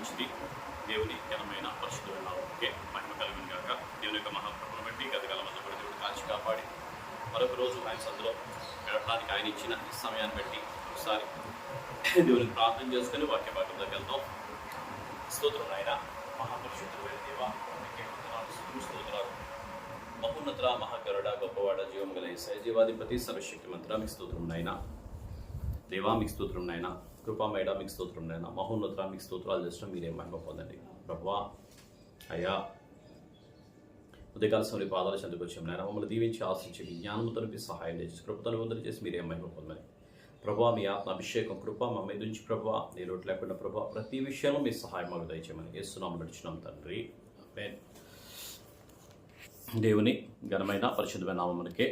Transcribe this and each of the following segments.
మంచిది దేవుని ఘనమైన పరిశుద్ధమైన నామముకే మహిమ కలిగిన కాక దేవుని యొక్క మహాప్రభుని బట్టి గతకాలం అంతా కూడా దేవుడు కాల్చి కాపాడి మరొక రోజు ఆయన సందులో గడపడానికి ఆయన ఇచ్చిన సమయాన్ని బట్టి ఒకసారి దేవుని ప్రార్థన చేసుకుని వాక్య భాగంలోకి వెళ్తాం. స్తోత్రం ఆయన మహాపరిశుద్ధమైన దేవ నీకే స్తోత్రాలు. మహోన్నత మహాకరుడ గొప్పవాడ జీవం గల సహజీవాధిపతి సర్వశక్తి మంత్ర మీకు స్తోత్రం నాయన. దేవా మీకు స్తోత్రం నాయన. కృపామేడ మీకు స్తోత్రం నాయన. మహోన్నత మీకు స్తోత్రాలు చేసిన మీరే మహిమ పొందండి. ప్రభా అయ్యా ఉదయకాల సమయ పాదాలు చెందుకు వచ్చాం నాయన. మమ్మల్ని దీవించి ఆశించి మీ జ్ఞానముతో సహాయం చేసి కృపతను వందలు చేసి మీరే మహిమ పొందని ప్రభా మీ ఆత్మ అభిషేకం కృప మా మీద నుంచి ప్రభా నీ రోడ్ లేకుండా ప్రభా ప్రతి విషయంలో మీ సహాయం మాకు దయచేయమని ఏస్తున్నాము నడిచినాం తండ్రి. దేవుని ఘనమైన పరిశుద్ధమైన నామమునికే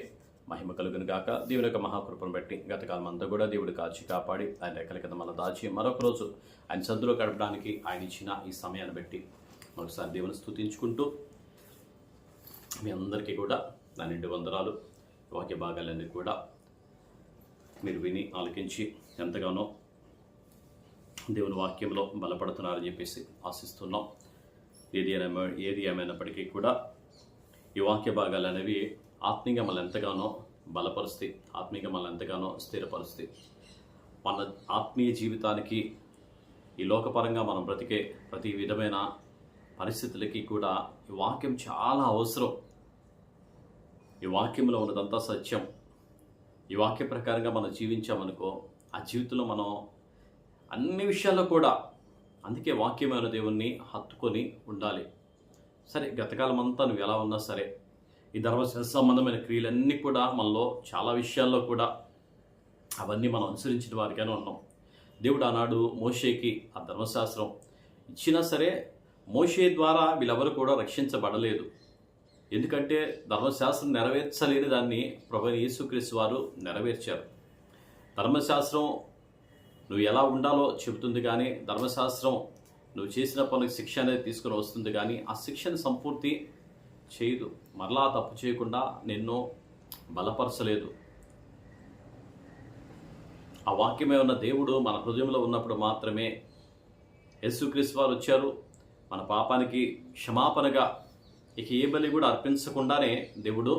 మహిమ కలుగును గాక. దేవుని యొక్క మహాకృపను బట్టి గతకాలం అంతా కూడా దేవుడు కాచి కాపాడి ఆయన రెక్కల కింద మన దాచి మరొక రోజు ఆయన సందులో గడపడానికి ఆయన ఇచ్చిన ఈ సమయాన్ని బట్టి మరొకసారి దేవుని స్థుతించుకుంటూ మీ అందరికీ కూడా నా నిండు వందనాలు. వాక్య భాగాలన్నీ కూడా మీరు విని ఆలకించి ఎంతగానో దేవుని వాక్యంలో బలపడుతున్నారని చెప్పేసి ఆశిస్తున్నాం. ఏది ఏది ఏమైనప్పటికీ కూడా ఈ వాక్య భాగాలు అనేవి ఆత్మీయంగా మళ్ళీ ఎంతగానో బలపరుస్తాయి ఆత్మీయంగా మనల్ని ఎంతగానో స్థిరపరుస్తాయి మన ఆత్మీయ జీవితానికి ఈ లోకపరంగా మనం బ్రతికే ప్రతి విధమైన పరిస్థితులకి కూడా ఈ వాక్యం చాలా అవసరం. ఈ వాక్యంలో ఉన్నదంతా సత్యం. ఈ వాక్య ప్రకారంగా మనం జీవించామనుకో ఆ జీవితంలో మనం అన్ని విషయాల్లో కూడా అందుకే వాక్యమైన దేవుణ్ణి హత్తుకొని ఉండాలి. సరే గతకాలం అంతా నువ్వు ఎలా ఉన్నా సరే ఈ ధర్మశాస్త్ర సంబంధమైన క్రియలన్నీ కూడా మనలో చాలా విషయాల్లో కూడా అవన్నీ మనం అనుసరించిన వారిగానే ఉన్నాం. దేవుడు ఆనాడు మోషేకి ఆ ధర్మశాస్త్రం ఇచ్చినా సరే మోషే ద్వారా వీళ్ళెవరు కూడా రక్షించబడలేదు. ఎందుకంటే ధర్మశాస్త్రం నెరవేర్చలేని దాన్ని ప్రభు యేసుక్రీస్తు వారు నెరవేర్చారు. ధర్మశాస్త్రం నువ్వు ఎలా ఉండాలో చెబుతుంది కానీ ధర్మశాస్త్రం నువ్వు చేసిన పనులకు శిక్ష అనేది తీసుకుని వస్తుంది కానీ ఆ శిక్షను సంపూర్తి చేయదు. మరలా తప్పు చేయకుండా నిన్ను బలపరచలేదు. ఆ వాక్యమే ఉన్న దేవుడు మన హృదయంలో ఉన్నప్పుడు మాత్రమే యేసుక్రీస్తు వారు వచ్చారు. మన పాపానికి క్షమాపణగా ఇక ఏ బలి కూడా అర్పించకుండానే దేవుడు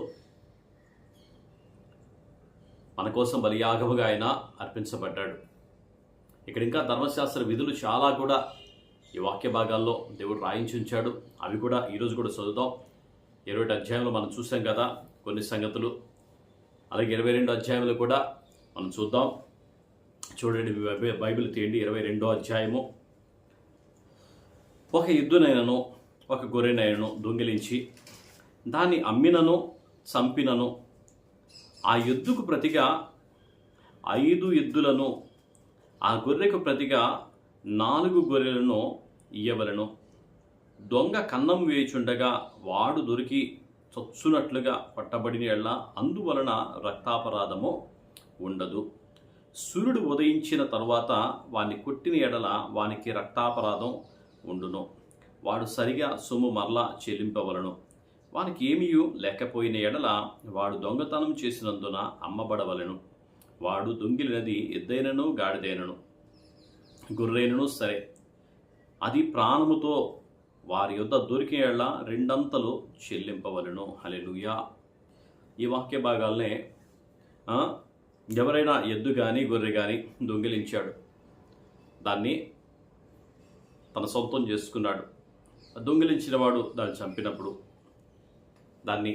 మన కోసం బలియాగముగా ఆయన అర్పించబడ్డాడు. ఇక్కడ ఇంకా ధర్మశాస్త్ర విధులు చాలా కూడా ఈ వాక్య భాగాల్లో దేవుడు రాయించి ఉంచాడు. అవి కూడా ఈరోజు కూడా చదువుదాం. ఇరవై అధ్యాయంలో మనం చూసాం కదా కొన్ని సంగతులు. అలాగే ఇరవై రెండు అధ్యాయంలో కూడా మనం చూద్దాం. చూడండి బైబిల్- బైబిల్ తీయండి ఇరవై రెండో అధ్యాయము. ఒక ఎద్దునైనను ఒక గొర్రెనైనను దొంగిలించి దాన్ని అమ్మినను చంపినను ఆ ఎద్దుకు ప్రతిగా ఐదు ఎద్దులను ఆ గొర్రెకు ప్రతిగా నాలుగు గొర్రెలను ఇయ్యవలను. దొంగ కన్నం వేచుండగా వాడు దొరికి చచ్చునట్లుగా పట్టబడిన ఎళ్ళ అందువలన రక్తాపరాధము ఉండదు. సూర్యుడు ఉదయించిన తరువాత వాని కొట్టిన ఎడల వానికి రక్తాపరాధం ఉండును. వాడు సరిగా సొమ్ము మరలా చెల్లింపవలను. వానికి ఏమీ లేకపోయిన ఎడల వాడు దొంగతనం చేసినందున అమ్మబడవలెను. వాడు దొంగిలినది ఎద్దైనను గాడిదైనను గుర్రైనను సరే. అది ప్రాణముతో వారి యొద్ద దొరికేళ్ళ రెండంతలు చెల్లింపవలను. హలెలుయా ఈ వాక్య భాగాలనే ఎవరైనా ఎద్దు కానీ గొర్రె కానీ దొంగిలించాడు. దాన్ని తన సొంతం చేసుకున్నాడు. దొంగిలించిన వాడు దాన్ని చంపినప్పుడు దాన్ని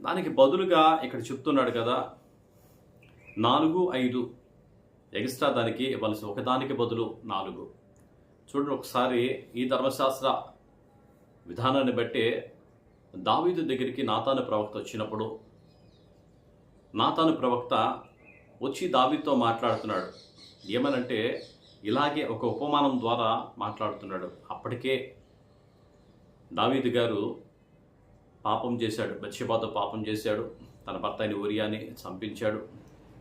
దానికి బదులుగా ఇక్కడ చెప్తున్నాడు కదా నాలుగు ఐదు ఎక్స్ట్రా దానికి ఇవ్వాల్సి ఒకదానికి బదులు నాలుగు. చూడండి ఒకసారి ఈ ధర్మశాస్త్ర విధానాన్ని బట్టి దావీదు దగ్గరికి నాతాను ప్రవక్త వచ్చినప్పుడు నాతాను ప్రవక్త వచ్చి దావీతో మాట్లాడుతున్నాడు. ఏమనంటే ఇలాగే ఒక ఉపమానం ద్వారా మాట్లాడుతున్నాడు. అప్పటికే దావీదు గారు పాపం చేశాడు. బెత్షెబాతో పాపం చేశాడు. తన భర్త అయిన ఉరియాని చంపించాడు.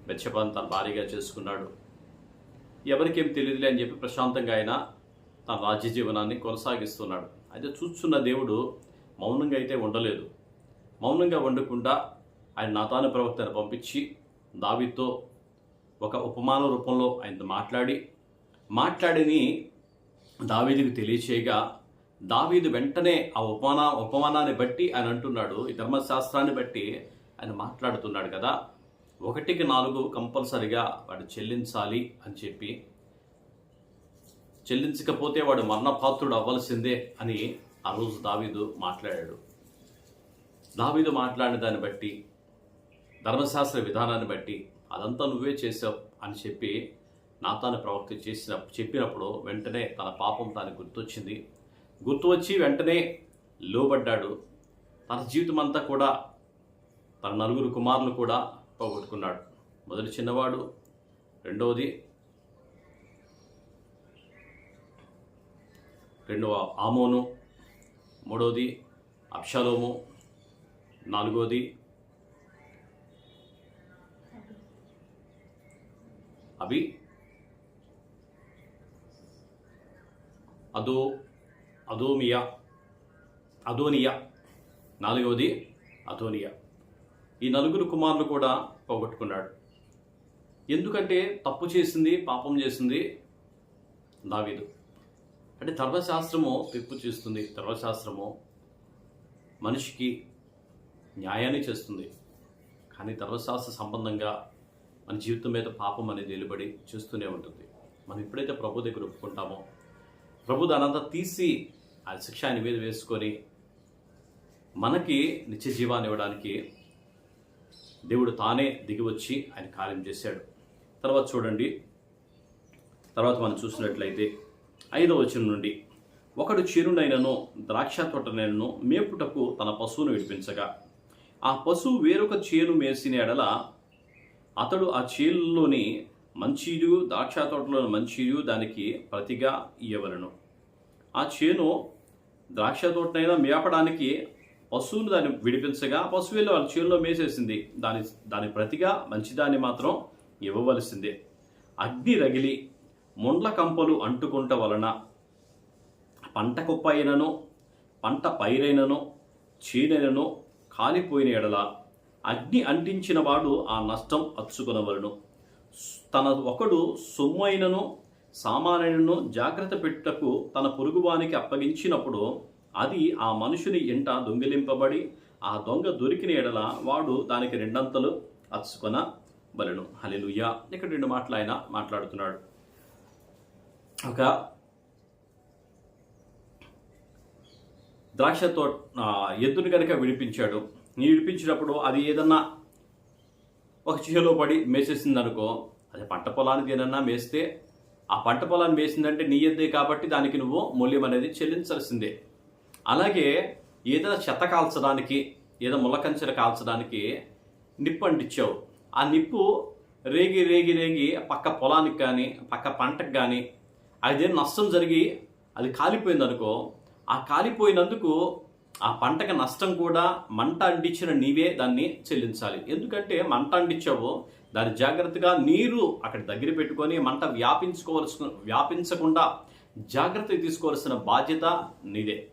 బెత్షెబాను తన భార్యగా చేసుకున్నాడు. ఎవరికేం తెలియదులే అని చెప్పి ప్రశాంతంగా ఆయన తన రాజ్య జీవనాన్ని కొనసాగిస్తున్నాడు. అయితే చూస్తున్న దేవుడు మౌనంగా అయితే ఉండలేదు. మౌనంగా ఉండకుండా ఆయన నాతాను ప్రవక్తను పంపించి దావితో ఒక ఉపమాన రూపంలో ఆయనతో మాట్లాడి మాట్లాడిని దావీదుకు తెలియచేయగా దావీదు వెంటనే ఆ ఉపమాన ఉపమానాన్ని బట్టి ఆయన అంటున్నాడు ఈ ధర్మశాస్త్రాన్ని బట్టి ఆయన మాట్లాడుతున్నాడు కదా. ఒకటికి నాలుగు కంపల్సరిగా వాడు చెల్లించాలి అని చెప్పి చెల్లించకపోతే వాడు మరణపాత్రుడు అవ్వాల్సిందే అని ఆ రోజు దావీదు మాట్లాడాడు. దావీదు మాట్లాడిన దాన్ని బట్టి ధర్మశాస్త్ర విధానాన్ని బట్టి అదంతా నువ్వే చేసావు అని చెప్పి నాతాను ప్రవక్త చేసిన చెప్పినప్పుడు వెంటనే తన పాపం తాను గుర్తొచ్చింది. గుర్తు వచ్చి వెంటనే లోబడ్డాడు. తన జీవితం అంతా కూడా తన నలుగురు కుమారులు కూడా పోగొట్టుకున్నాడు. మొదటి చిన్నవాడు రెండవది రెండవ ఆమోను మూడవది అప్షలోము నాలుగవది అవి అదో అదోమియా అదోనియా నాలుగవది అదోనియా. ఈ నలుగురు కుమారులు కూడా పోగొట్టుకున్నాడు. ఎందుకంటే తప్పు చేసింది పాపం చేసింది దావీదు. అంటే ధర్మశాస్త్రము తిప్పు చేస్తుంది. ధర్మశాస్త్రము మనిషికి న్యాయాన్ని చేస్తుంది. కానీ ధర్మశాస్త్ర సంబంధంగా మన జీవితం మీద పాపం అనేది నిలబడి చూస్తూనే ఉంటుంది. మనం ఎప్పుడైతే ప్రభు దగ్గర ఒప్పుకుంటామో ప్రభు దానంతా తీసి ఆ శిక్ష ఆయన మీద వేసుకొని మనకి నిత్య జీవాన్ని ఇవ్వడానికి దేవుడు తానే దిగి వచ్చి ఆయన కార్యం చేశాడు. తర్వాత చూడండి. తర్వాత మనం చూసినట్లయితే ఐదవ వచనం నుండి ఒకడు చిరునైనను ద్రాక్ష తోటనైనను మేపుటకు తన పశువును విడిపించగా. ఆ పశువు వేరొక చేను మేసిన ఎడల అతడు ఆ చేనులోని మంచిదు ద్రాక్ష తోటలోని మంచియు దానికి ప్రతిగా ఇయ్యవలను. ఆ చేను ద్రాక్ష తోటనైనా మేపడానికి పశువును దాన్ని విడిపించగా పశువు వెళ్ళి వాళ్ళ చేనులో మేసేసింది. దాని దాని ప్రతిగా మంచిదాన్ని మాత్రం ఇవ్వవలసిందే. అగ్ని రగిలి ముండ్ల కంపలు అంటుకుంట వలన పంట కుప్ప పంట పైరైనను చీనైనను కాలిపోయిన ఎడల అగ్ని అంటించిన వాడు ఆ నష్టం అచ్చుకునవలను. తన ఒకడు సొమ్ము అయినను జాగ్రత్త పెట్టుటకు తన పొరుగువానికి అప్పగించినప్పుడు అది ఆ మనుషుని ఇంట దొంగిలింపబడి ఆ దొంగ దొరికిన ఎడల వాడు దానికి రెండంతలు అచ్చుకొన బలను హలెలుయ్యా ఇక్కడ రెండు మాటలు ఆయన మాట్లాడుతున్నాడు. ఒక ద్రాక్ష తో ఎద్దుని కనుక విడిపించాడు. నీ విడిపించినప్పుడు అది ఏదన్నా ఒక చేలో పడి మేసేసింది అనుకో అది పంట పొలానికి ఏదన్నా మేస్తే ఆ పంట పొలాన్ని మేసిందంటే నీ ఎద్దే కాబట్టి దానికి నువ్వు మూల్యం అనేది చెల్లించాల్సిందే. అలాగే ఏదైనా చెత్త కాల్చడానికి ఏదో ముళ్ళకంచెర కాల్చడానికి నిప్పు అంటించావు. ఆ నిప్పు రేగి రేగి రేగి పక్క పొలానికి కానీ పక్క పంటకు కానీ అదే నష్టం జరిగి అది కాలిపోయింది అనుకో ఆ కాలిపోయినందుకు ఆ పంటకు నష్టం కూడా మంట అంటించిన నీవే దాన్ని చెల్లించాలి. ఎందుకంటే మంట అంటించావో దాన్ని జాగ్రత్తగా నీరు అక్కడ దగ్గర పెట్టుకొని మంట వ్యాపించుకోవాల్సిన వ్యాపించకుండా జాగ్రత్త తీసుకోవాల్సిన బాధ్యత నీదే.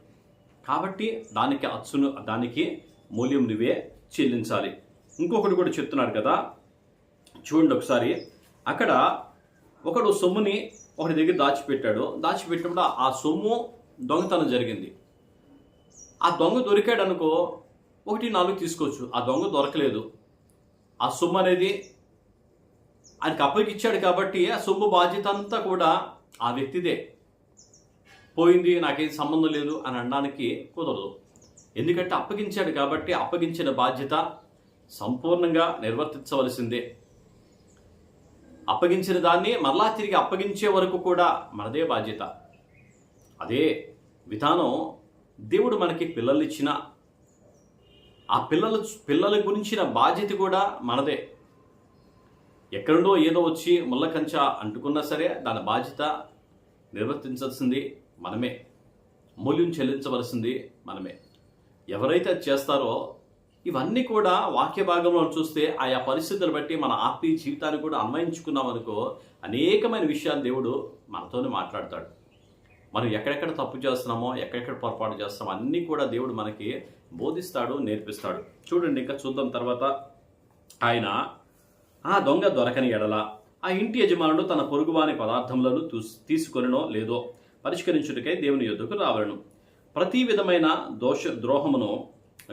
కాబట్టి దానికి అచ్చును దానికి మూల్యం నువ్వే చెల్లించాలి. ఇంకొకటి కూడా చెప్తున్నాడు కదా. చూడండి ఒకసారి. అక్కడ ఒకడు సొమ్ముని ఒకటి దగ్గర దాచిపెట్టాడు. దాచిపెట్టినప్పుడు ఆ సొమ్ము దొంగతనం జరిగింది. ఆ దొంగ దొరికాడు అనుకో ఒకటి నాలుగు తీసుకోవచ్చు. ఆ దొంగ దొరకలేదు. ఆ సొమ్ము అనేది ఆయనకి అప్పగిచ్చాడు కాబట్టి ఆ సొమ్ము బాధ్యత అంతా కూడా ఆ వ్యక్తిదే. పోయింది నాకేం సంబంధం లేదు అని అనడానికి కుదరదు. ఎందుకంటే అప్పగించాడు కాబట్టి అప్పగించిన బాధ్యత సంపూర్ణంగా నిర్వర్తించవలసిందే. అప్పగించిన దాన్ని మరలా తిరిగి అప్పగించే వరకు కూడా మనదే బాధ్యత. అదే విధానం దేవుడు మనకి పిల్లలు ఇచ్చిన ఆ పిల్లల పిల్లల గురించిన బాధ్యత కూడా మనదే. ఎక్కడుండో ఏదో వచ్చి ముళ్ళ కంచ అంటుకున్నా సరే దాని బాధ్యత నిర్వర్తించాల్సింది మనమే. మూల్యం చెల్లించవలసింది మనమే. ఎవరైతే అది చేస్తారో ఇవన్నీ కూడా వాక్య భాగంలో చూస్తే ఆయా పరిస్థితులు బట్టి మన ఆత్మీయ జీవితాన్ని కూడా అన్వయించుకున్నాం అనుకో అనేకమైన విషయాలు దేవుడు మనతోనే మాట్లాడతాడు. మనం ఎక్కడెక్కడ తప్పు చేస్తున్నామో ఎక్కడెక్కడ పొరపాటు చేస్తామో అన్నీ కూడా దేవుడు మనకి బోధిస్తాడు నేర్పిస్తాడు. చూడండి ఇంకా చూద్దాం తర్వాత. ఆయన ఆ దొంగ దొరకని ఎడల ఆ ఇంటి యజమానుడు తన పొరుగువాని పదార్థములను తూస్- తీసుకొనినో లేదో పరిష్కరించుటకై దేవుని యొద్దకు రావలను. ప్రతి విధమైన దోష ద్రోహమును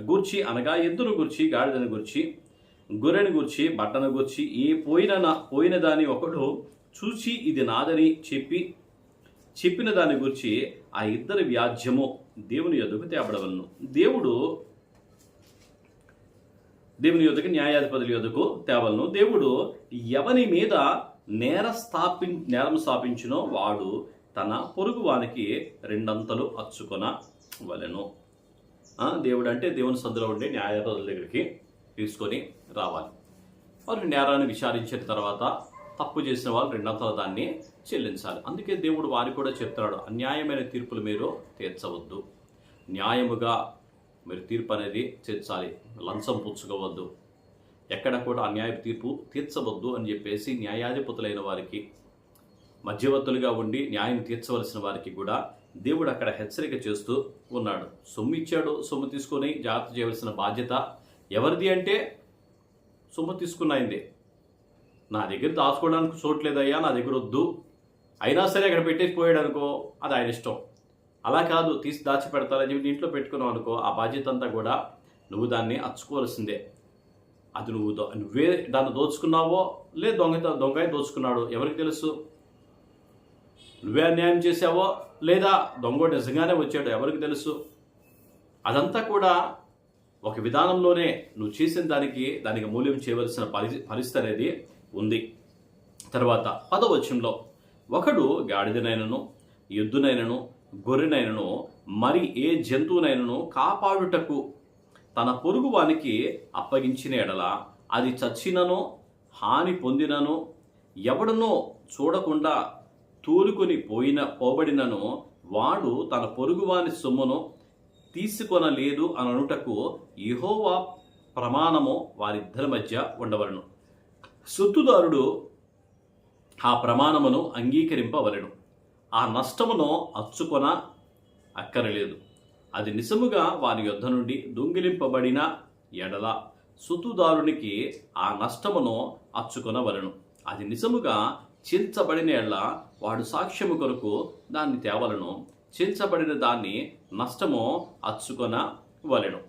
గూర్చి అనగా ఎద్దును గూర్చి గాడిదను గూర్చి గొర్రెను గూర్చి బట్టను గూర్చి ఏ పోయిన పోయిన దాని ఒకడు చూచి ఇది నాదని చెప్పి చెప్పిన దాని గురించి ఆ ఇద్దరి వ్యాజ్యము దేవుని యొద్దకు తేపడవలను దేవుడు దేవుని యొద్దకు న్యాయాధిపతుల యొద్దకు తేవలను దేవుడు ఎవని మీద నేర స్థాపి నేరం స్థాపించినో వాడు తన పొరుగు వానికి రెండంతలు అచ్చుకొన వలెను దేవుడు అంటే దేవుని సందులో ఉండే న్యాయవాదుల దగ్గరికి తీసుకొని రావాలి. వారు నేరాన్ని విచారించిన తర్వాత తప్పు చేసిన వాళ్ళు రెండంతల దాన్ని చెల్లించాలి. అందుకే దేవుడు వారికి కూడా చెప్తున్నాడు అన్యాయమైన తీర్పులు మీరు తీర్చవద్దు. న్యాయముగా మీరు తీర్పు అనేది తీర్చాలి. లంచం పుచ్చుకోవద్దు. ఎక్కడ కూడా అన్యాయ తీర్పు తీర్చవద్దు అని చెప్పేసి న్యాయాధిపతులైన వారికి మధ్యవర్తులుగా ఉండి న్యాయం తీర్చవలసిన వారికి కూడా దేవుడు అక్కడ హెచ్చరిక చేస్తూ ఉన్నాడు. సొమ్ము ఇచ్చాడు సొమ్ము తీసుకొని జాగ్రత్త చేయవలసిన బాధ్యత ఎవరిది అంటే సొమ్ము తీసుకున్నాయిందే నా దగ్గర దాచుకోవడానికి చోట్లేదయ్యా నా దగ్గర వద్దు. అయినా సరే అక్కడ పెట్టేసి పోయాడు అనుకో అది ఆయన ఇష్టం. అలా కాదు తీసి దాచి పెడతారని చెప్పి ఇంట్లో పెట్టుకున్నావు అనుకో ఆ బాధ్యత అంతా కూడా నువ్వు దాన్ని అచ్చుకోవాల్సిందే. అది నువ్వు దో- నువ్వే దాన్ని దోచుకున్నావో లే దొంగ దొంగ దోచుకున్నాడు ఎవరికి తెలుసు? నువ్వే అన్యాయం చేసావో లేదా దొంగ నిజంగానే వచ్చాడు ఎవరికి తెలుసు? అదంతా కూడా ఒక విధానంలోనే నువ్వు చేసిన దానికి దానికి మూల్యం చేయవలసిన పరి పరిస్థితి అనేది ఉంది. తర్వాత పదవచనంలో ఒకడు గాడిదనైనను ఎద్దునైనను గొర్రెనైనను మరి ఏ జంతువునైనను కాపాడుటకు తన పొరుగు వానికి అప్పగించిన ఎడల అది చచ్చినను హాని పొందినను ఎవడనో చూడకుండా తోలుకొని పోయిన పోబడినను వాడు తన పొరుగువాని సొమ్మును తీసుకొనలేదు అననుటకు అనుటకు ప్రమాణము వారిద్దరి మధ్య ఉండవలను. సొత్తుదారుడు ఆ ప్రమాణమును అంగీకరింపవలను. ఆ నష్టమును అచ్చుకొన అక్కరలేదు. అది నిజముగా వారి యొద్ద నుండి దొంగిలింపబడిన ఎడల. సుతుదారునికి ఆ నష్టమును అచ్చుకొనవలెను. అది నిజముగా చించబడిన ఎడల వాడు సాక్ష్యము కొరకు దాన్ని తేవలను చేర్చబడిన దాన్ని నష్టము అచ్చుకొన వలెను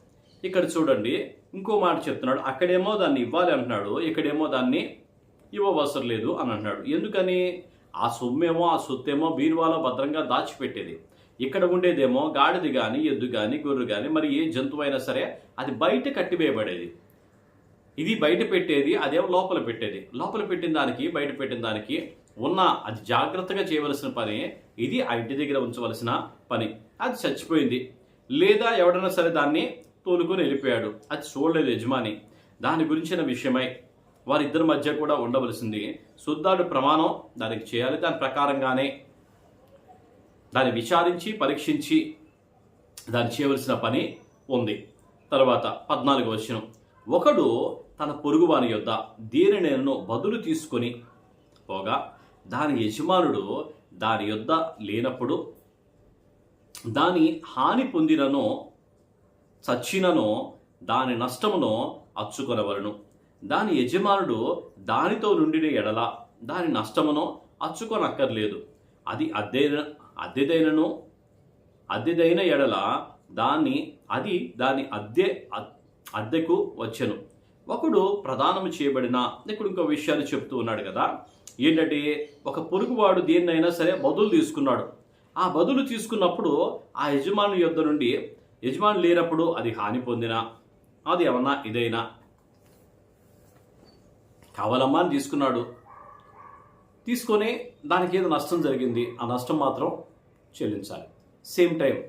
ఇక్కడ చూడండి ఇంకో మాట చెప్తున్నాడు అక్కడేమో దాన్ని ఇవ్వాలి అంటున్నాడు ఇక్కడేమో దాన్ని ఇవ్వవసరం లేదు అని అంటున్నాడు. ఎందుకని? ఆ సొమ్మేమో ఆ సొత్తేమో బీరువాలో భద్రంగా దాచిపెట్టేది. ఇక్కడ ఉండేదేమో గాడిది కానీ ఎద్దు కానీ గొర్రె కానీ మరి ఏ జంతువు అయినా సరే అది బయట కట్టివేయబడేది. ఇది బయట పెట్టేది అదేమో లోపల పెట్టేది. లోపల పెట్టిన దానికి బయట పెట్టిన దానికి ఉన్న అది జాగ్రత్తగా చేయవలసిన పని ఇది ఆ ఇంటి దగ్గర ఉంచవలసిన పని. అది చచ్చిపోయింది. లేదా ఎవడైనా సరే దాన్ని తోలుకొని వెళ్ళిపోయాడు. అది చూడలేదు యజమాని. దాని గురించిన విషయమై వారిద్దరి మధ్య కూడా ఉండవలసింది. శుద్ధాడు ప్రమాణం దానికి చేయాలి. దాని ప్రకారంగానే దాన్ని విచారించి పరీక్షించి దాన్ని చేయవలసిన పని ఉంది. తర్వాత పద్నాలుగు వచనం. ఒకడు తన పొరుగువాని యొద్ద దీనినేను బదులు తీసుకొని పోగా దాని యజమానుడు దాని యొద్ద లేనప్పుడు దాని హాని పొందినను చచ్చినను దాని నష్టమును అచ్చుకొనవలను. దాని యజమానుడు దానితో నుండిన ఎడల దాని నష్టమును అచ్చుకొనక్కర్లేదు. అది అద్దెన అద్దెదైనను అద్దెదైన ఎడల దాన్ని అది దాని అద్దె అద్దెకు వచ్చెను. ఒకడు ప్రదానం చేయబడిన ఇక్కడ ఇంకో విషయాన్ని చెప్తూ ఉన్నాడు కదా ఏంటంటే ఒక పొరుగువాడు దేన్నైనా సరే బదులు తీసుకున్నాడు. ఆ బదులు తీసుకున్నప్పుడు ఆ యజమాని యొద్ద నుండి యజమాని లేనప్పుడు అది హాని పొందినా? అది ఏమన్నా ఇదైనా? కావాలమ్మా అని తీసుకున్నాడు. తీసుకొని దానికి ఏదో నష్టం జరిగింది. ఆ నష్టం మాత్రం చెల్లించాలి. సేమ్ టైం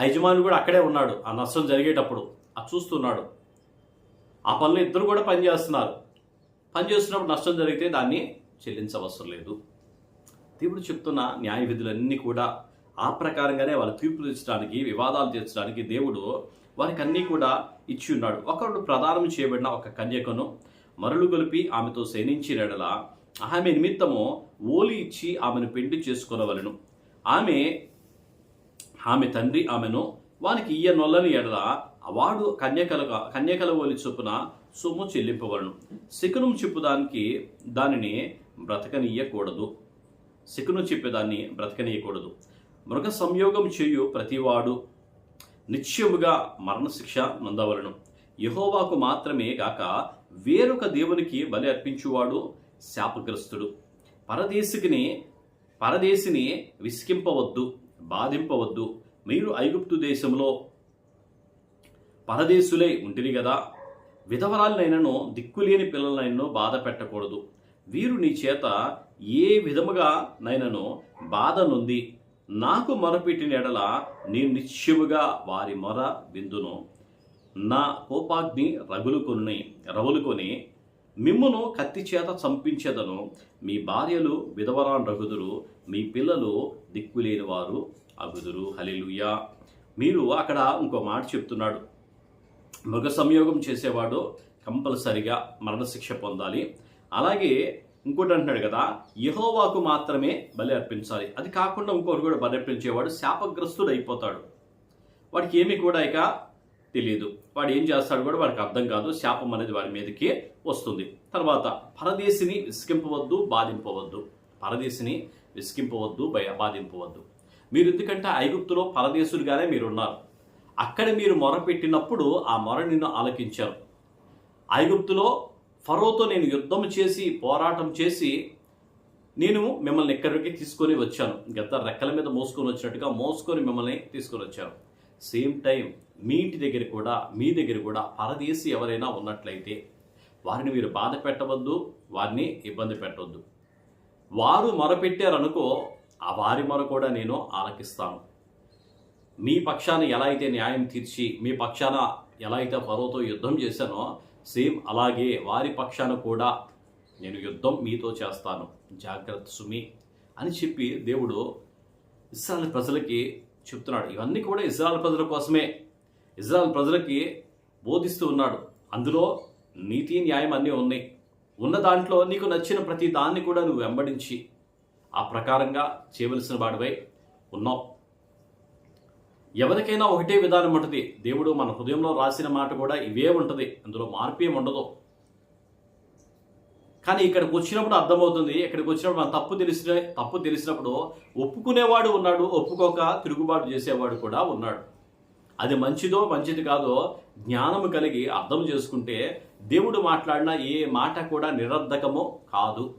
ఆ యజమాని కూడా అక్కడే ఉన్నాడు. ఆ నష్టం జరిగేటప్పుడు అది చూస్తున్నాడు. ఆ పనులు ఇద్దరు కూడా పనిచేస్తున్నారు పనిచేస్తున్నప్పుడు నష్టం జరిగితే దాన్ని చెల్లించవసరం లేదు దేవుడు చెప్తున్న న్యాయ విధులన్నీ కూడా ఆ ప్రకారంగానే వాళ్ళు తీర్పు తీర్చడానికి వివాదాలు తీర్చడానికి దేవుడు వారికి అన్నీ కూడా ఇచ్చి ఉన్నాడు. ఒకడు ప్రదానం చేయబడిన ఒక కన్యకను మరలు గొలిపి ఆమెతో శయనించినడల ఆమె నిమిత్తము ఓలి ఇచ్చి ఆమెను పెండి చేసుకొనవలను. ఆమె ఆమె తండ్రి ఆమెను వానికి ఇయ్య నొల్లని ఎడల వాడు కన్యకల కన్యకల ఓలి చొప్పున సొమ్ము చెల్లింపవలను. శకునం చెప్పుదానికి దానిని బ్రతకనీయకూడదు. సిక్కును చెప్పేదాన్ని బ్రతకనీయకూడదు. మృగ సంయోగం చేయు ప్రతివాడు నిత్యముగా మరణశిక్ష నొందవలను. యహోవాకు మాత్రమే గాక వేరొక దేవునికి బలి అర్పించువాడు శాపగ్రస్తుడు. పరదేశికిని పరదేశిని విసికింపవద్దు బాధింపవద్దు. మీరు ఐగుప్తు దేశంలో పరదేశులై ఉంటిరి కదా విధవరాలనైనను దిక్కులేని పిల్లలనైనను బాధ పెట్టకూడదు. వీరు నీ చేత ఏ విధముగా నైనను బాధ నొంది నాకు మొరపెట్టిన ఎడల నేను నిత్యముగా వారి మొర విందును. నా కోపాగ్ని రగులుకొని రగులుకొని మిమ్మును కత్తి చేత చంపించేదను. మీ భార్యలు విధవరాన్ రగుదురు మీ పిల్లలు దిక్కులేని వారు అగుదురు. హలిలుయా మీరు అక్కడ ఇంకో మాట చెప్తున్నాడు. మృగ సంయోగం చేసేవాడు కంపల్సరిగా మరణశిక్ష పొందాలి. అలాగే ఇంకోటి అంటున్నాడు కదా యహోవాకు మాత్రమే బలి అర్పించాలి. అది కాకుండా ఇంకొకరు కూడా బలి అర్పించేవాడు శాపగ్రస్తుడు అయిపోతాడు. వాడికి ఏమీ కూడా ఇక తెలియదు. వాడు ఏం చేస్తాడు కూడా వాడికి అర్థం కాదు. శాపం అనేది వారి మీదకి వస్తుంది. తర్వాత పరదేశిని విసికింపవద్దు బాధింపవద్దు. పరదేశిని విసికింపవద్దు భయ బాధింపవద్దు. మీరు ఎందుకంటే ఐగుప్తులో పరదేశులుగానే మీరు ఉన్నారు అక్కడ మీరు మొర పెట్టినప్పుడు ఆ మొర నిన్ను ఆలకించారు. ఐగుప్తులో ఫరోతో నేను యుద్ధం చేసి పోరాటం చేసి నేను మిమ్మల్ని ఎక్కడికి తీసుకొని వచ్చాను. గత రెక్కల మీద మోసుకొని వచ్చినట్టుగా మోసుకొని మిమ్మల్ని తీసుకొని వచ్చాను. సేమ్ టైం మీ ఇంటి దగ్గర కూడా మీ దగ్గర కూడా పరదేశి ఎవరైనా ఉన్నట్లయితే వారిని మీరు బాధ పెట్టవద్దు వారిని ఇబ్బంది పెట్టవద్దు వారు మొరపెట్టారనుకో ఆ వారి మొర కూడా నేను ఆలకిస్తాను. మీ పక్షాన ఎలా అయితే న్యాయం తీర్చి మీ పక్షాన ఎలా అయితే ఫరోతో యుద్ధం చేశానో సేమ్ అలాగే వారి పక్షాన కూడా నేను యుద్ధం మీతో చేస్తాను. జాగ్రత్త సుమి అని చెప్పి దేవుడు ఇస్రాయల్ ప్రజలకి చెప్తున్నాడు. ఇవన్నీ కూడా ఇజ్రాయల్ ప్రజల కోసమే. ఇజ్రాయల్ ప్రజలకి బోధిస్తూ ఉన్నాడు. అందులో నీతి న్యాయం అన్నీ ఉన్నాయి. ఉన్న దాంట్లో నీకు నచ్చిన ప్రతి దాన్ని కూడా నువ్వు వెంబడించి ఆ ప్రకారంగా చేయవలసిన వాడివై ఉన్నావు. ఎవరికైనా ఒకటే విధానం ఉంటుంది. దేవుడు మన హృదయంలో రాసిన మాట కూడా ఇవే ఉంటుంది. అందులో మార్పు ఏమి ఉండదు. కానీ ఇక్కడికి వచ్చినప్పుడు అర్థమవుతుంది. ఇక్కడికి వచ్చినప్పుడు మన తప్పు తెలిసిన తప్పు తెలిసినప్పుడు ఒప్పుకునేవాడు ఉన్నాడు ఒప్పుకోక తిరుగుబాటు చేసేవాడు కూడా ఉన్నాడు. అది మంచిదో మంచిది కాదో జ్ఞానము కలిగి అర్థం చేసుకుంటే దేవుడు మాట్లాడిన ఏ మాట కూడా నిరర్ధకమో కాదు.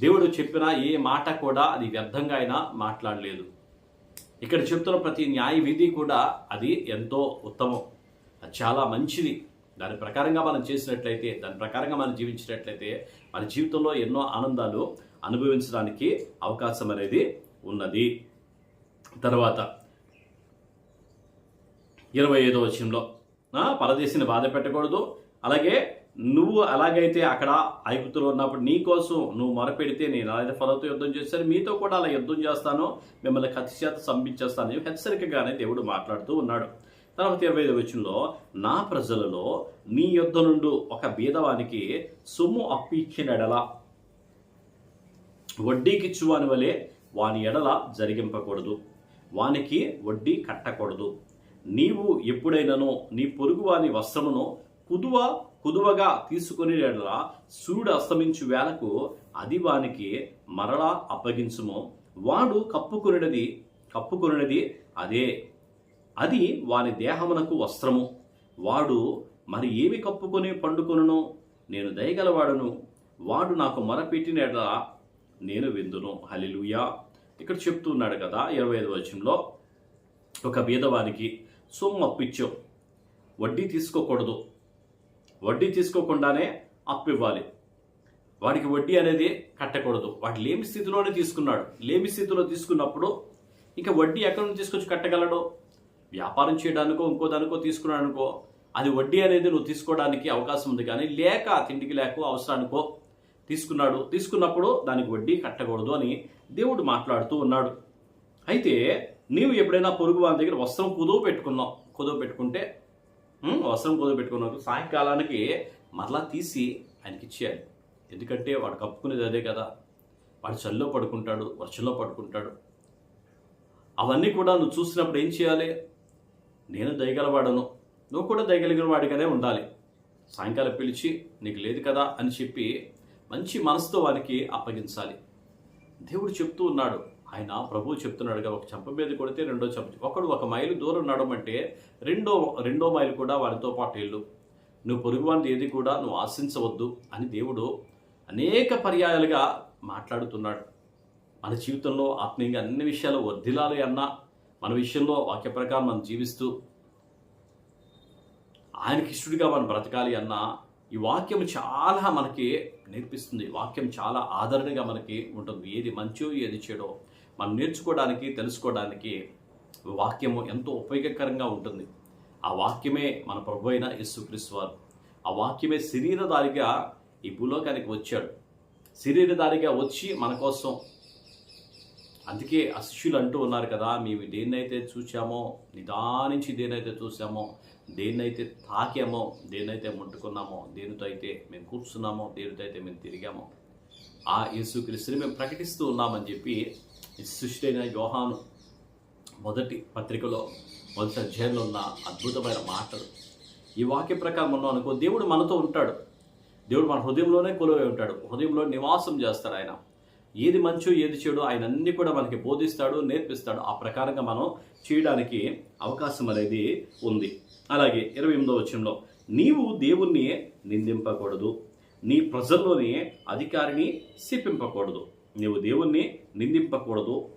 దేవుడు చెప్పిన ఏ మాట కూడా అది వ్యర్థంగా అయినా మాట్లాడలేదు. ఇక్కడ చెప్తున్న ప్రతి న్యాయ విధి కూడా అది ఎంతో ఉత్తమం. అది చాలా మంచిది. దాని ప్రకారంగా మనం చేసినట్లయితే దాని ప్రకారంగా మనం జీవించినట్లయితే మన జీవితంలో ఎన్నో ఆనందాలు అనుభవించడానికి అవకాశం అనేది ఉన్నది. తర్వాత ఇరవై ఐదో వచనంలో పరదేశిని బాధ పెట్టకూడదు. అలాగే నువ్వు అలాగైతే అక్కడ ఐగుప్తులో ఉన్నప్పుడు నీ కోసం నువ్వు మొరపెడితే నేను అలాగే ఫలతో యుద్ధం చేస్తాను మీతో కూడా అలా యుద్ధం చేస్తాను మిమ్మల్ని కత్తి చేత సంపించేస్తాను అని హెచ్చరికగానే దేవుడు మాట్లాడుతూ ఉన్నాడు. తర్వాత ఇరవై ఐదు వచనంలో నా ప్రజలలో నీ యుద్ధ నుండి ఒక బీదవానికి సొమ్ము అప్పిచ్చినడలా వడ్డీకిచ్చు వాని వలె వాని ఎడల జరిగింపకూడదు వానికి వడ్డీ కట్టకూడదు. నీవు ఎప్పుడైనానో నీ పొరుగువాని వస్త్రమును కుదువ కుదువగా తీసుకుని ఎడల సూర్యుడు అస్తమించు వేళకు అది వానికి మరలా అప్పగించుము. వాడు కప్పుకొనినది కప్పుకొనినది అదే. అది వాని దేహమునకు వస్త్రము. వాడు మరి ఏమి కప్పుకొని పండుకొనును? నేను దయగలవాడును. వాడు నాకు మొరపెట్టిన నేను విందును. హలిలుయా ఇక్కడ చెప్తున్నాడు కదా ఇరవై ఐదు వచనంలో. ఒక బీదవానికి సొమ్ము అప్పిచ్చావు వడ్డీ తీసుకోకూడదు. వడ్డీ తీసుకోకుండానే అప్పు ఇవ్వాలి వాడికి వడ్డీ అనేది కట్టకూడదు. వాడు లేమి స్థితిలోనే తీసుకున్నాడు. లేమి స్థితిలో తీసుకున్నప్పుడు ఇంకా వడ్డీ ఎక్కడి నుంచి తీసుకొచ్చి కట్టగలడు? వ్యాపారం చేయడానికో ఇంకో దానికో తీసుకున్నాడు అనుకో అది వడ్డీ అనేది నువ్వు తీసుకోవడానికి అవకాశం ఉంది. కానీ లేక తిండికి లేకో అవసరానికో తీసుకున్నాడు. తీసుకున్నప్పుడు దానికి వడ్డీ కట్టకూడదు అని దేవుడు మాట్లాడుతూ ఉన్నాడు. అయితే నీవు ఎప్పుడైనా పొరుగు వారి దగ్గర వస్త్రం కుదువ పెట్టుకున్నావు? కుదువు పెట్టుకుంటే వస్త్రం కుదువ పెట్టుకున్నావు సాయంకాలానికి మరలా తీసి ఆయనకి ఇచ్చేయాలి ఎందుకంటే వాడు కప్పుకునేది అదే కదా. వాడు చల్లో పడుకుంటాడు వర్షంలో పడుకుంటాడు. అవన్నీ కూడా నువ్వు చూసినప్పుడు ఏం చేయాలి? నేను దయగలవాడను. నువ్వు కూడా దయగలిగిన వాడిగానే ఉండాలి. సాయంకాలం పిలిచి నీకు లేదు కదా అని చెప్పి మంచి మనసుతో వానికి అప్పగించాలి. దేవుడు చెప్తూ ఉన్నాడు ఆయన ప్రభువు చెప్తున్నాడుగా ఒక చెంప మీద కొడితే రెండో చెంప ఒకడు ఒక మైలు దూరం నడమంటే రెండో రెండో మైలు కూడా వారితో పాటు వెళ్ళు. నువ్వు పొరుగువాడిని ఏది కూడా నువ్వు ఆశించవద్దు అని దేవుడు అనేక పర్యాయాలుగా మాట్లాడుతున్నాడు. మన జీవితంలో ఆత్మీయంగా అన్ని విషయాలు వర్ధిలాలి అన్నా మన విషయంలో వాక్య ప్రకారం మనం జీవిస్తూ ఆయనకి ఇష్టడిగా మనం బ్రతకాలి అన్న ఈ వాక్యం చాలా మనకి నేర్పిస్తుంది. వాక్యం చాలా ఆదరణగా మనకి ఉంటుంది. ఏది మంచో ఏది చెడో. మనం నేర్చుకోవడానికి తెలుసుకోవడానికి వాక్యము ఎంతో ఉపయోగకరంగా ఉంటుంది. ఆ వాక్యమే మన ప్రభు అయిన యేసుక్రీస్తు వారు. ఆ వాక్యమే శరీరధారిగా ఈ భూలోకానికి వచ్చాడు. శరీరధారిగా వచ్చి మన కోసం. అందుకే ఆ శిష్యులు అంటూ ఉన్నారు కదా మేము దేన్నైతే చూసామో నిదానించి దేనైతే చూసామో దేన్నైతే తాకామో దేన్నైతే ముట్టుకున్నామో దేనితో అయితే మేము కూర్చున్నామో దేనితో అయితే మేము తిరిగామో ఆ యేసుక్రీస్తుని మేము ప్రకటిస్తూ ఉన్నామని చెప్పి ఈ యోహాను మొదటి పత్రికలో మొదటి అధ్యాయంలో ఉన్న అద్భుతమైన మాటలు. ఈ వాక్య ప్రకారం మనం అనుకో దేవుడు మనతో ఉంటాడు. దేవుడు మన హృదయంలోనే కొలువై ఉంటాడు. హృదయంలో నివాసం చేస్తాడు ఆయన. ఏది మంచో ఏది చెడు ఆయన అన్ని కూడా మనకి బోధిస్తాడు నేర్పిస్తాడు. ఆ ప్రకారంగా మనం చేయడానికి అవకాశం అనేది ఉంది. అలాగే ఇరవై ఎనిమిదో వచ్చంలో నీవు దేవుణ్ణి నిందింపకూడదు. నీ ప్రజల్లోని అధికారిని శిప్పింపకూడదు నీవు దేవుణ్ణి నిందింపకూడదు.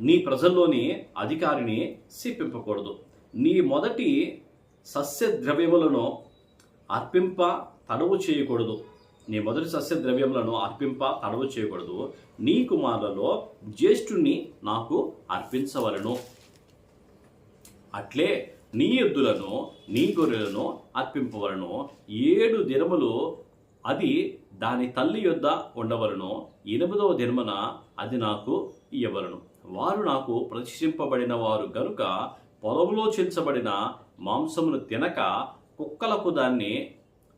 నీ ప్రజల్లోని అధికారిని శిప్పింపకూడదు నీ మొదటి సస్య ద్రవ్యములను అర్పింప తడవు చేయకూడదు. నీ మొదటి సస్య ద్రవ్యములను అర్పింప తడవు చేయకూడదు. నీ కుమారులలో జ్యేష్ఠుణ్ణి నాకు అర్పించవలను. అట్లే నీ ఎద్దులను నీ గొర్రెలను అర్పింపవలను. ఏడు దినములు అది దాని తల్లి యొద్ద ఉండవలను. ఎనిమిదవ దినమున అది నాకు ఇయ్యవలను. వారు నాకు ప్రతిష్ఠింపబడిన వారు గనుక పొలంలో చించబడిన మాంసమును తినక కుక్కలకు దాన్ని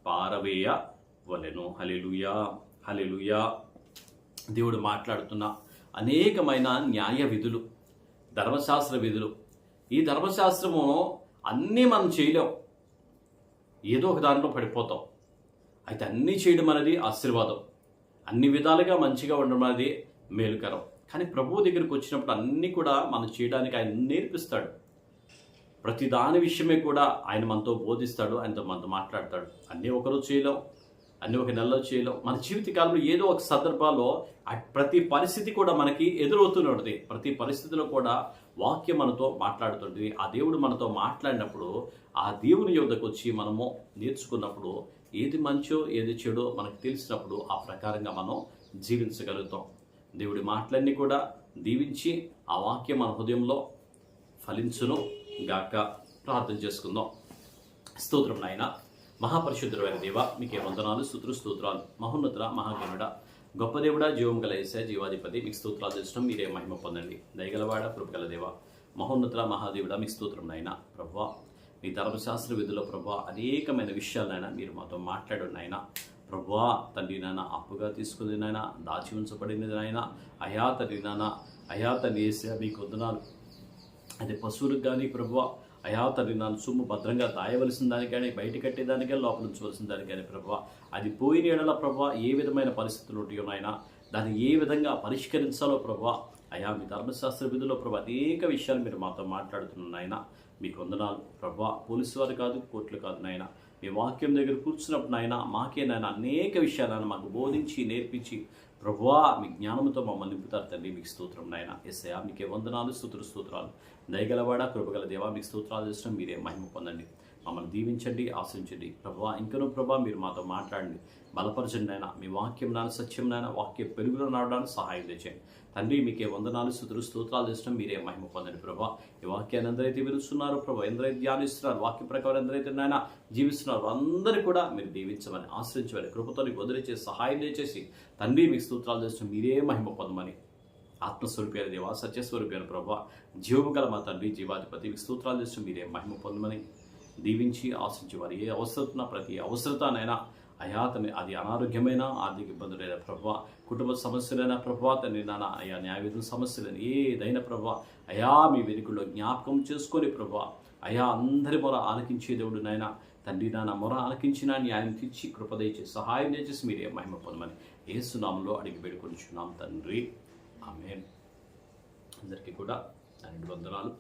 పారవేయవలెను. హలెలుయా హలెలుయా దేవుడు మాట్లాడుతున్న అనేకమైన న్యాయ విధులు ధర్మశాస్త్ర విధులు. ఈ ధర్మశాస్త్రము అన్నీ మనం చేయలేం. ఏదో ఒక దాంట్లో పడిపోతాం. అయితే అన్నీ చేయడం అనేది ఆశీర్వాదం. అన్ని విధాలుగా మంచిగా ఉండడం అనేది మేలుకరం. కానీ ప్రభువు దగ్గరికి వచ్చినప్పుడు అన్నీ కూడా మనం చేయడానికి ఆయన నేర్పిస్తాడు. ప్రతి దాని విషయమే కూడా ఆయన మనతో బోధిస్తాడు ఆయనతో మనతో మాట్లాడతాడు. అన్నీ ఒకరోజు చేయలేం అన్ని ఒక నెలలో చేయలేం. మన జీవితకాలంలో ఏదో ఒక సందర్భాల్లో ఆ ప్రతి పరిస్థితి కూడా మనకి ఎదురవుతున్నది ప్రతి పరిస్థితిలో కూడా వాక్యం మనతో మాట్లాడుతుంది ఆ దేవుడు మనతో మాట్లాడినప్పుడు ఆ దేవుని యొద్దకు వచ్చి మనము నేర్చుకున్నప్పుడు ఏది మంచో ఏది చెడో మనకు తెలిసినప్పుడు ఆ ప్రకారంగా మనం జీవించగలుగుతాం. దేవుడి మాటలన్నీ కూడా దీవించి ఆ వాక్యం మన హృదయంలో ఫలించును గాక. ప్రార్థన చేసుకుందాం. స్తోత్రం నాయన మహాపరిశుద్ధుడైన దేవ మీకే వందనాలు స్తోత్ర స్తోత్రాలు. మహోన్నతుల మహాగణుడ గొప్ప దేవుడా జీవం గల ఏసే జీవాధిపతి మీకు స్తోత్రాలు తెచ్చడం మీరే మహిమ పొందండి. దయగలవాడ కృపగల దేవ. మహోన్నతుల మహాదేవుడా మీకు స్తోత్రం నాయన. ప్రభా మీ ధర్మశాస్త్ర విధిలో ప్రభా అనేకమైన విషయాలైనా మీరు మాతో మాట్లాడు నాయన. ప్రభా తండ్రి నాయన అప్పుగా తీసుకుంది నాయన దాచి ఉంచబడినది నాయన. అయా తండ్రి నాయన అయా తండ్రి వేసే మీకు వందనాలు. అది పశువులకు కానీ ప్రభు అయా తండ్రి నాన్న సొమ్ము భద్రంగా దాయవలసిన దానికి కానీ బయట కట్టేదానికే లోపల ఉంచవలసిన దానికి కానీ ప్రభు అది పోయిన ఎడల ప్రభు ఏ విధమైన పరిస్థితులు ఉంటాయో నాయన దాన్ని ఏ విధంగా పరిష్కరించాలో ప్రభు అయా మీ ధర్మశాస్త్ర విధుల్లో ప్రభు అనేక విషయాలు మీరు మాతో మాట్లాడుతున్న నాయన. మీకు వందనాలు. ప్రభా పోలీసు వారు కాదు కోర్టులు కాదు నాయన. మీ వాక్యం దగ్గర కూర్చున్నప్పుడు నాయన మాకే నాయన అనేక విషయాలను మాకు బోధించి నేర్పించి ప్రభువా మీ జ్ఞానంతో మమ్మల్ని నింపుతారు తండ్రి మీకు స్తోత్రం నాయన. ఎస్ఐ మీకే వందనాలు స్తోత్ర స్తోత్రాలు. దయగలవాడ కృపగల దేవా మీకు స్తోత్రాలు చేసిన మీరే మహిమ పొందండి. మమ్మల్ని దీవించండి ఆశ్రయించండి. ప్రభా ఇంకనూ ప్రభా మీరు మాతో మాట్లాడండి. బలపరచండి నాయన. మీ వాక్యం నాన్న సత్యం నాయన వాక్య పెరుగులో నడవడానికి సహాయం తెచ్చండి తండ్రి మీకే వందనాలు స్థుతులు స్తోత్రాలు చేసిన మీరే మహిమ పొందండి ప్రభా. ఈ వాక్యాన్ని ఎందరైతే విరుస్తున్నారు ప్రభా ఎందరైతే ధ్యానిస్తున్నారు వాక్య ప్రకారం ఎందరైతే నాయన జీవిస్తున్నారు అందరూ కూడా మీరు దీవించమని ఆశ్రయించమని కృపతో నీకు వదిలిచే సహాయం చేసి తండ్రి మీకు స్తోత్రాలు చేసిన మీరే మహిమ పొందమని. ఆత్మస్వరూపైన దేవా సత్యస్వరూపైన ప్రభా జీవము గల మా తండ్రి జీవాధిపతి మీకు స్తోత్రాలు చేసిన మీరే మహిమ పొందమని. దీవించి ఆశించి వారి ఏ అవసరతున్న ప్రతి అవసరతనైనా అయాతని అది అనారోగ్యమైన ఆర్థిక ఇబ్బందులైన ప్రభావ కుటుంబ సమస్యలైన ప్రభావ తండ్రి నాన్న అయా న్యాయవేదన సమస్యలైన ఏదైనా ప్రభావ అయా మీ వెనుకల్లో జ్ఞాపకం చేసుకొని ప్రభావ అయా అందరి మొర ఆలకించే దేవుడు నాయన తండ్రి నాన్న మొర ఆలకించిన న్యాయం తీర్చి కృపదయచి సహాయం చేసి మీరే మహిమ పొందమని ఏసునామంలో అడిగి వేడుకొనిచున్నాం తండ్రి. ఆమె అందరికీ కూడా రెండు వందనాలు